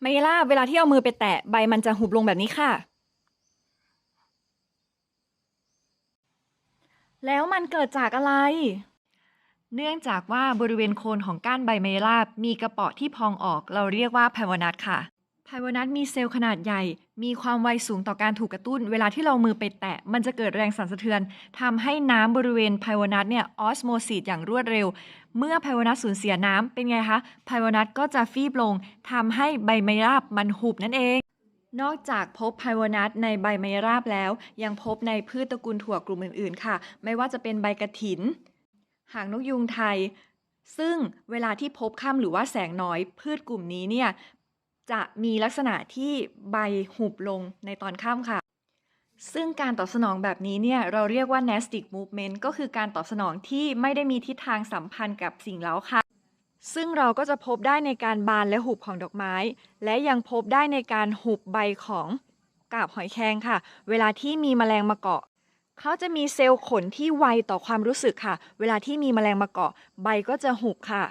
ไมล่าเวลาที่เอามือไปแตะใบมันจะหุบลงแบบนี้ค่ะ แล้วมันเกิดจากอะไร เนื่องจากว่าบริเวณโคนของก้านใบไมล่ามีกระเปาะที่พองออกเราเรียกว่าไพวนัทค่ะ ไพวนัทมีเซลล์ขนาดใหญ่ มีความไวสูงต่อการถูกกระตุ้น เวลาที่เรามือไปแตะ มันจะเกิดแรงสั่นสะเทือนทำให้น้ำบริเวณไพวนัทเนี่ยออสโมซิสอย่างรวดเร็ว เมื่อไพวนัทสูญเสียน้ำเป็นไงคะไพวนัทก็จะฟีบลงทำให้ใบไม้ราบมันหุบนั่นเอง นอกจากพบไพวนัทในใบไม้ราบแล้ว ยังพบในพืชตระกูลถั่วกลุ่มอื่นๆ ค่ะ ไม่ว่าจะเป็นใบกระถิน หางนกยูงไทยซึ่งเวลาที่พบค่ำหรือว่าแสงน้อยพืชกลุ่มนี้เนี่ย จะมีลักษณะที่ใบหุบลงในตอนค่ำค่ะ ซึ่งการตอบสนองแบบนี้เนี่ยเราเรียกว่า nastic movement ก็คือการตอบสนองที่ไม่ได้มีทิศทางสัมพันธ์กับสิ่งเล้าค่ะ ซึ่งเราก็จะพบได้ในการบานและหุบของดอกไม้ และยังพบได้ในการหุบใบของกาบหอยแครงค่ะ เวลาที่มีแมลงมาเกาะเขาจะมีเซลล์ขนที่ไวต่อความรู้สึกค่ะ เวลาที่มีแมลงมาเกาะ ใบก็จะหุบค่ะ